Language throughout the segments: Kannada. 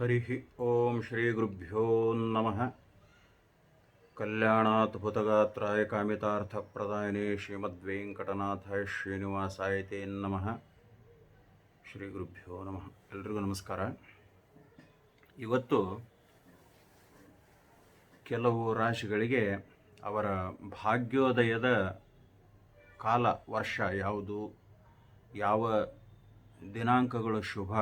ಹರಿ ಓಂ ಶ್ರೀ ಗುರುಭ್ಯೋ ನಮಃ. ಕಲ್ಯಾಣಾದ್ಭುತಗಾತ್ರಾಯ ಕಾಮಿತಾರ್ಥಪ್ರದಾಯಿನಿ ಶ್ರೀಮದ್ವೆಂಕಟನಾಥ ಶ್ರೀನಿವಾಸಾಯ ತೇ ನಮಃ. ಶ್ರೀ ಗುರುಭ್ಯೋ ನಮಃ. ಎಲ್ರಿಗೂ ನಮಸ್ಕಾರ. ಇವತ್ತು ಕೆಲವು ರಾಶಿಗಳಿಗೆ ಅವರ ಭಾಗ್ಯೋದಯದ ಕಾಲ, ವರ್ಷ ಯಾವುದು? ಯಾವ ದಿನಾಂಕಗಳು ಶುಭ?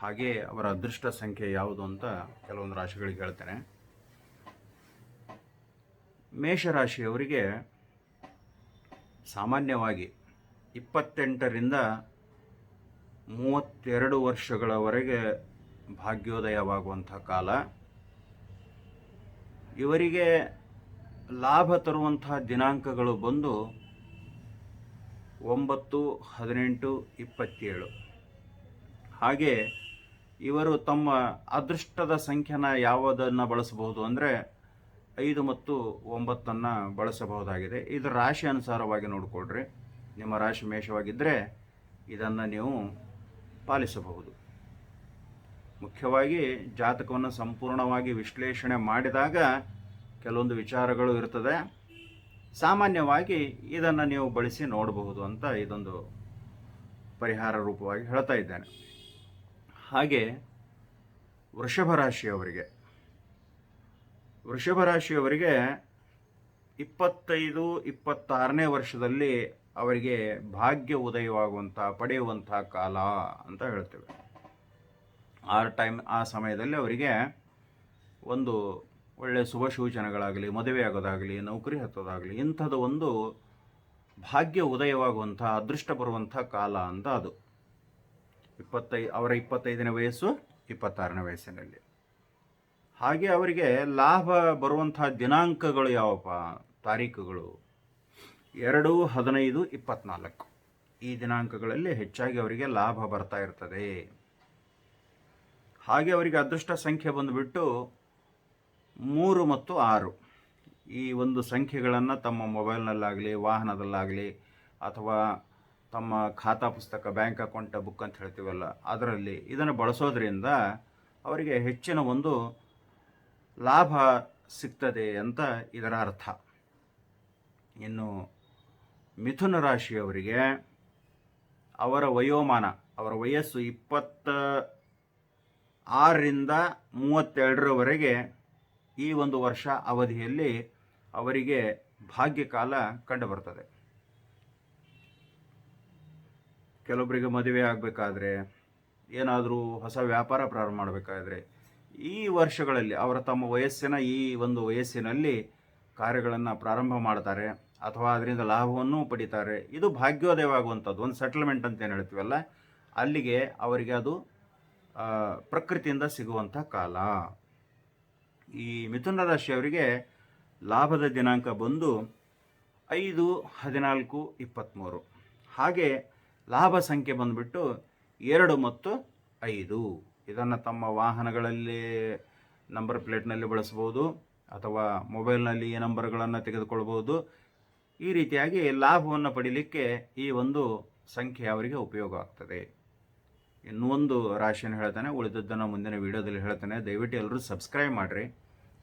ಹಾಗೆ ಅವರ ಅದೃಷ್ಟ ಸಂಖ್ಯೆ ಯಾವುದು ಅಂತ ಕೆಲವೊಂದು ರಾಶಿಗಳಿಗೆ ಹೇಳ್ತೇನೆ. ಮೇಷರಾಶಿಯವರಿಗೆ ಸಾಮಾನ್ಯವಾಗಿ ಇಪ್ಪತ್ತೆಂಟರಿಂದ ಮೂವತ್ತೆರಡು ವರ್ಷಗಳವರೆಗೆ ಭಾಗ್ಯೋದಯವಾಗುವಂಥ ಕಾಲ. ಇವರಿಗೆ ಲಾಭ ತರುವಂತಹ ದಿನಾಂಕಗಳು ಬಂದು ಒಂಬತ್ತು, ಹದಿನೆಂಟು, ಇಪ್ಪತ್ತೇಳು. ಹಾಗೆ ಇವರು ತಮ್ಮ ಅದೃಷ್ಟದ ಸಂಖ್ಯೆನ ಯಾವುದನ್ನು ಬಳಸಬಹುದು ಅಂದರೆ ಐದು ಮತ್ತು ಒಂಬತ್ತನ್ನು ಬಳಸಬಹುದಾಗಿದೆ. ಇದು ರಾಶಿ ಅನುಸಾರವಾಗಿ ನೋಡಿಕೊಳ್ಳ್ರಿ ನಿಮ್ಮ ರಾಶಿ ಮೇಷವಾಗಿದ್ದರೆ ಇದನ್ನು ನೀವು ಪಾಲಿಸಬಹುದು. ಮುಖ್ಯವಾಗಿ ಜಾತಕವನ್ನು ಸಂಪೂರ್ಣವಾಗಿ ವಿಶ್ಲೇಷಣೆ ಮಾಡಿದಾಗ ಕೆಲವೊಂದು ವಿಚಾರಗಳು ಇರ್ತದೆ. ಸಾಮಾನ್ಯವಾಗಿ ಇದನ್ನು ನೀವು ಬಳಸಿ ನೋಡಬಹುದು ಅಂತ ಇದೊಂದು ಪರಿಹಾರ ರೂಪವಾಗಿ ಹೇಳ್ತಾ ಇದ್ದೇನೆ. ಹಾಗೆ ವೃಷಭ ರಾಶಿಯವರಿಗೆ. ವೃಷಭ ರಾಶಿಯವರಿಗೆ ಇಪ್ಪತ್ತೈದು, ಇಪ್ಪತ್ತಾರನೇ ವರ್ಷದಲ್ಲಿ ಅವರಿಗೆ ಭಾಗ್ಯ ಉದಯವಾಗುವಂಥ ಪಡೆಯುವಂಥ ಕಾಲ ಅಂತ ಹೇಳ್ತೇವೆ. ಆ ಟೈಮ್, ಆ ಸಮಯದಲ್ಲಿ ಅವರಿಗೆ ಒಂದು ಒಳ್ಳೆಯ ಶುಭ ಸೂಚನೆಗಳಾಗಲಿ, ಮದುವೆ ಆಗೋದಾಗಲಿ, ನೌಕರಿ ಹತ್ತೋದಾಗಲಿ, ಇಂಥದ್ದು ಒಂದು ಭಾಗ್ಯ ಉದಯವಾಗುವಂಥ ಅದೃಷ್ಟ ಬರುವಂಥ ಕಾಲ ಅಂತ ಅದು. ಇಪ್ಪತ್ತೈ, ಅವರ ಇಪ್ಪತ್ತೈದನೇ ವಯಸ್ಸು ಇಪ್ಪತ್ತಾರನೇ ವಯಸ್ಸಿನಲ್ಲಿ. ಹಾಗೆ ಅವರಿಗೆ ಲಾಭ ಬರುವಂಥ ದಿನಾಂಕಗಳು ಯಾವಪ್ಪ? ತಾರೀಕುಗಳು. ಎರಡು, ಹದಿನೈದು, ಇಪ್ಪತ್ನಾಲ್ಕು. ಈ ದಿನಾಂಕಗಳಲ್ಲಿ ಹೆಚ್ಚಾಗಿ ಅವರಿಗೆ ಲಾಭ ಬರ್ತಾ ಇರ್ತದೆ. ಹಾಗೆ ಅವರಿಗೆ ಅದೃಷ್ಟ ಸಂಖ್ಯೆ ಬಂದುಬಿಟ್ಟು ಮೂರು ಮತ್ತು ಆರು. ಈ ಒಂದು ಸಂಖ್ಯೆಗಳನ್ನು ತಮ್ಮ ಮೊಬೈಲ್ನಲ್ಲಾಗಲಿ, ವಾಹನದಲ್ಲಾಗಲಿ ಅಥವಾ ತಮ್ಮ ಖಾತಾ ಪುಸ್ತಕ, ಬ್ಯಾಂಕ್ ಅಕೌಂಟ್, ಬುಕ್ ಅಂತ ಹೇಳ್ತೀವಲ್ಲ, ಅದರಲ್ಲಿ ಇದನ್ನು ಬಳಸೋದ್ರಿಂದ ಅವರಿಗೆ ಹೆಚ್ಚಿನ ಒಂದು ಲಾಭ ಸಿಗ್ತದೆ ಅಂತ ಇದರ ಅರ್ಥ. ಇನ್ನು ಮಿಥುನ ರಾಶಿಯವರಿಗೆ ಅವರ ವಯೋಮಾನ, ಅವರ ವಯಸ್ಸು ಇಪ್ಪತ್ತ ಆರರಿಂದ ಮೂವತ್ತೆರಡರವರೆಗೆ ಈ ಒಂದು ವರ್ಷ ಅವಧಿಯಲ್ಲಿ ಅವರಿಗೆ ಭಾಗ್ಯಕಾಲ ಕಂಡುಬರ್ತದೆ. ಕೆಲವೊಬ್ಬರಿಗೆ ಮದುವೆ ಆಗಬೇಕಾದ್ರೆ ಏನಾದರೂ ಹೊಸ ವ್ಯಾಪಾರ ಪ್ರಾರಂಭ ಮಾಡಬೇಕಾದ್ರೆ ಈ ವರ್ಷಗಳಲ್ಲಿ ಅವರ ತಮ್ಮ ವಯಸ್ಸಿನ ಈ ಒಂದು ವಯಸ್ಸಿನಲ್ಲಿ ಕಾರ್ಯಗಳನ್ನು ಪ್ರಾರಂಭ ಮಾಡ್ತಾರೆ ಅಥವಾ ಅದರಿಂದ ಲಾಭವನ್ನು ಪಡಿತಾರೆ. ಇದು ಭಾಗ್ಯೋದಯವಾಗುವಂಥದ್ದು. ಒಂದು ಸೆಟಲ್ಮೆಂಟ್ ಅಂತ ಏನು ಹೇಳ್ತೀವಲ್ಲ, ಅಲ್ಲಿಗೆ ಅವರಿಗೆ ಅದು ಪ್ರಕೃತಿಯಿಂದ ಸಿಗುವಂಥ ಕಾಲ. ಈ ಮಿಥುನ ರಾಶಿಯವರಿಗೆ ಲಾಭದ ದಿನಾಂಕ ಬಂದು ಐದು ಹದಿನಾಲ್ಕು ಇಪ್ಪತ್ತ್ಮೂರು ಹಾಗೆ ಲಾಭ ಸಂಖ್ಯೆ ಬಂದುಬಿಟ್ಟು ಎರಡು ಮತ್ತು ಐದು. ಇದನ್ನು ತಮ್ಮ ವಾಹನಗಳಲ್ಲಿ ನಂಬರ್ ಪ್ಲೇಟ್ನಲ್ಲಿ ಬಳಸ್ಬೋದು ಅಥವಾ ಮೊಬೈಲ್ನಲ್ಲಿ ಈ ನಂಬರ್ಗಳನ್ನು ತೆಗೆದುಕೊಳ್ಬೋದು ಈ ರೀತಿಯಾಗಿ ಲಾಭವನ್ನು ಪಡೀಲಿಕ್ಕೆ ಈ ಒಂದು ಸಂಖ್ಯೆ ಅವರಿಗೆ ಉಪಯೋಗ ಆಗ್ತದೆ. ಇನ್ನೂ ಒಂದು ರಾಶಿಯನ್ನು ಹೇಳ್ತಾನೆ, ಉಳಿದದ್ದನ್ನು ಮುಂದಿನ ವೀಡಿಯೋದಲ್ಲಿ ಹೇಳ್ತಾನೆ. ದಯವಿಟ್ಟು ಎಲ್ಲರೂ ಸಬ್ಸ್ಕ್ರೈಬ್ ಮಾಡಿರಿ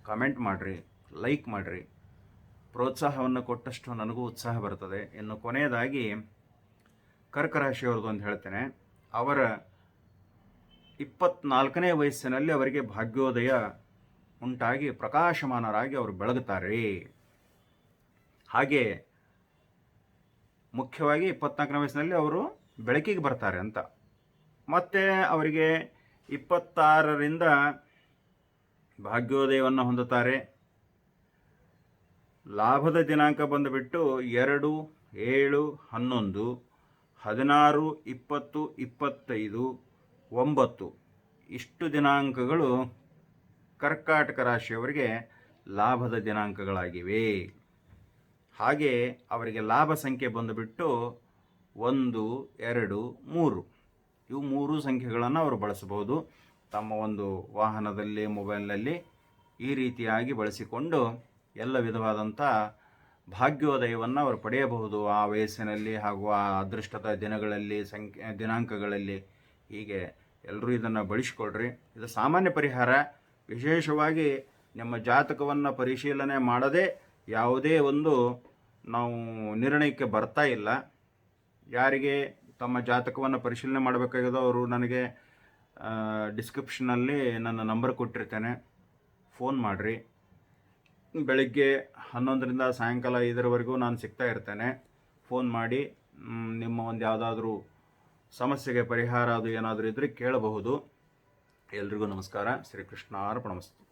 ಕಮೆಂಟ್ ಮಾಡಿರಿ ಲೈಕ್ ಮಾಡಿರಿ. ಪ್ರೋತ್ಸಾಹವನ್ನು ಕೊಟ್ಟಷ್ಟು ನನಗೂ ಉತ್ಸಾಹ ಬರ್ತದೆ. ಇನ್ನು ಕೊನೆಯದಾಗಿ ಕರ್ಕ ರಾಶಿಯವ್ರದ್ದು ಅಂತ ಹೇಳ್ತೇನೆ. ಅವರ ಇಪ್ಪತ್ನಾಲ್ಕನೇ ವಯಸ್ಸಿನಲ್ಲಿ ಅವರಿಗೆ ಭಾಗ್ಯೋದಯ ಉಂಟಾಗಿ ಪ್ರಕಾಶಮಾನರಾಗಿ ಅವರು ಬೆಳಗುತ್ತಾರೆ. ಹಾಗೆ ಮುಖ್ಯವಾಗಿ ಇಪ್ಪತ್ನಾಲ್ಕನೇ ವಯಸ್ಸಿನಲ್ಲಿ ಅವರು ಬೆಳಕಿಗೆ ಬರ್ತಾರೆ ಅಂತ. ಮತ್ತು ಅವರಿಗೆ ಇಪ್ಪತ್ತಾರರಿಂದ ಭಾಗ್ಯೋದಯವನ್ನು ಹೊಂದುತ್ತಾರೆ. ಲಾಭದ ದಿನಾಂಕ ಬಂದುಬಿಟ್ಟು ಎರಡು, ಏಳು, ಹನ್ನೊಂದು ಹದಿನಾರು, ಇಪ್ಪತ್ತು, ಇಪ್ಪತ್ತೈದು, ಒಂಬತ್ತು. ಇಷ್ಟು ದಿನಾಂಕಗಳು ಕರ್ಕಾಟಕ ರಾಶಿಯವರಿಗೆ ಲಾಭದ ದಿನಾಂಕಗಳಾಗಿವೆ. ಹಾಗೆ ಅವರಿಗೆ ಲಾಭ ಸಂಖ್ಯೆ ಬಂದುಬಿಟ್ಟು ಒಂದು, ಎರಡು, ಮೂರು. ಇವು ಮೂರು ಸಂಖ್ಯೆಗಳನ್ನು ಅವರು ಬಳಸಬಹುದು. ತಮ್ಮ ಒಂದು ವಾಹನದಲ್ಲಿ, ಮೊಬೈಲ್ನಲ್ಲಿ ಈ ರೀತಿಯಾಗಿ ಬಳಸಿಕೊಂಡು ಎಲ್ಲ ವಿಧವಾದಂಥ ಭಾಗ್ಯೋದಯವನ್ನು ಅವರು ಪಡೆಯಬಹುದು ಆ ವಯಸ್ಸಿನಲ್ಲಿ ಹಾಗೂ ಆ ಅದೃಷ್ಟದ ದಿನಗಳಲ್ಲಿ, ಸಂಖ್ಯೆ, ದಿನಾಂಕಗಳಲ್ಲಿ. ಹೀಗೆ ಎಲ್ಲರೂ ಇದನ್ನು ಬಳಸಿಕೊಳ್ಳ್ರಿ ಇದು ಸಾಮಾನ್ಯ ಪರಿಹಾರ. ವಿಶೇಷವಾಗಿ ನಿಮ್ಮ ಜಾತಕವನ್ನು ಪರಿಶೀಲನೆ ಮಾಡದೆ ಯಾವುದೇ ಒಂದು ನಾವು ನಿರ್ಣಯಕ್ಕೆ ಬರ್ತಾ ಇಲ್ಲ. ಯಾರಿಗೆ ತಮ್ಮ ಜಾತಕವನ್ನು ಪರಿಶೀಲನೆ ಮಾಡಬೇಕಾಗಿದೋ ಅವರು ನನಗೆ ಡಿಸ್ಕ್ರಿಪ್ಷನಲ್ಲಿ ನನ್ನ ನಂಬರ್ ಕೊಟ್ಟಿರ್ತೇನೆ. ಫೋನ್ ಮಾಡಿರಿ. ಬೆಳಗ್ಗೆ ಹನ್ನೊಂದರಿಂದ ಸಾಯಂಕಾಲ ಐದರವರೆಗೂ ನಾನು ಸಿಗ್ತಾ ಇರ್ತೇನೆ. ಫೋನ್ ಮಾಡಿ ನಿಮ್ಮ ಒಂದು ಯಾವುದಾದ್ರೂ ಸಮಸ್ಯೆಗೆ ಪರಿಹಾರ ಅದು ಏನಾದರೂ ಇದ್ದರೆ ಕೇಳಬಹುದು. ಎಲ್ರಿಗೂ ನಮಸ್ಕಾರ. ಶ್ರೀಕೃಷ್ಣ ಅರ್ಪಣಮಸ್ತು